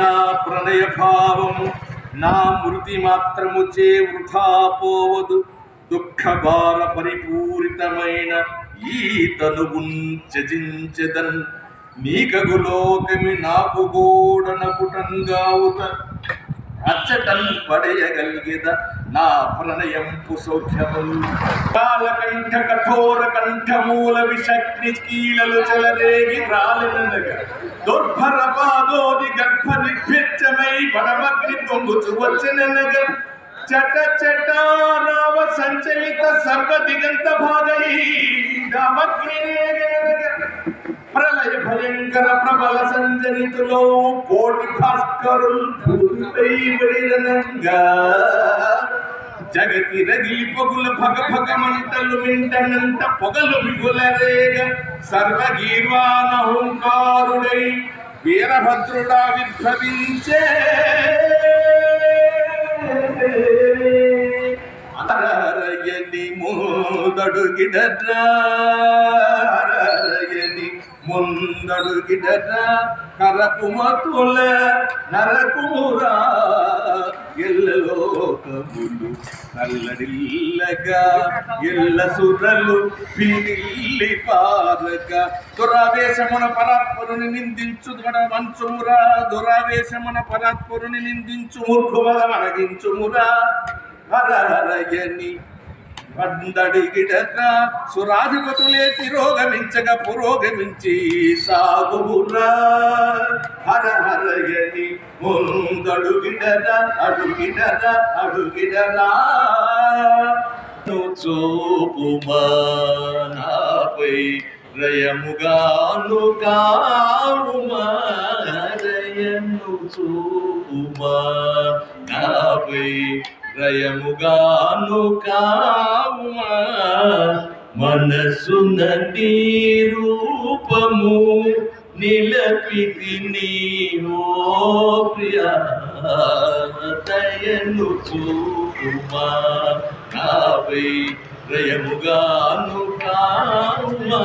నా ప్రణయ భావము నా మృతి మాత్రము చే వృథా పోవదు. దుఃఖ పరిపూరితమైన ఈ తనువుంచజించదన్ నీకగు లోకమి నాకు గోడనపుటంగావుత అచ్చటన్ పడయగలిగేద. నా ప్రణయంపు సౌఖ్యము కాలకంఠ కఠోర కంఠమూల విషగ్ని కీలలు చెలరేగి రాలినగా దుర్భర పాదోది గర్భ నిర్భిత్యమై పడమగ్ని పొంగుచు వచ్చినగా చట చట రావ సంచలిత సర్వ దిగంత భాగై ప్రళయ భయంకర ప్రబల సంజనితులో కోటి భాస్కరుల్ భూమిపై పడిననంగా జగతి రగిలి పొగుల భగ భగ మంటలు మింటనంట పొగలు మిగులరేగ సర్వగీర్వాన హుంకారుడై వీరభద్రుడా విభ్రవించే అరయని ముందడుగిడరా అరయని ముందడుగిడరా కరకుమతుల నరకుమురా. లోకములు కల్లడిల్లగా ఎల్ల సురలు పిల్లి పారగా. దురావేశమున పరాత్పరుని నిందించు దొడ వంచుమురా దురావేశమున పరాత్పరుని నిందించు మూర్ఖుమల మనగించుమురా హరహరయని వందడిగిడక సురాధిపతులే తిరోగమించగా పురోగమించి సాగురా హర హరయని ముందడుగిడర అడుగిడర అడుగిడరా చూపుమా రయముగాను కావుమా రయను చూపుమా నాపై రయముగాను కావుమా మనసున నీ రూపము నిలపితి నీవో ప్రియా దయను చూపుమా. నాపై రయముగాను కావుమా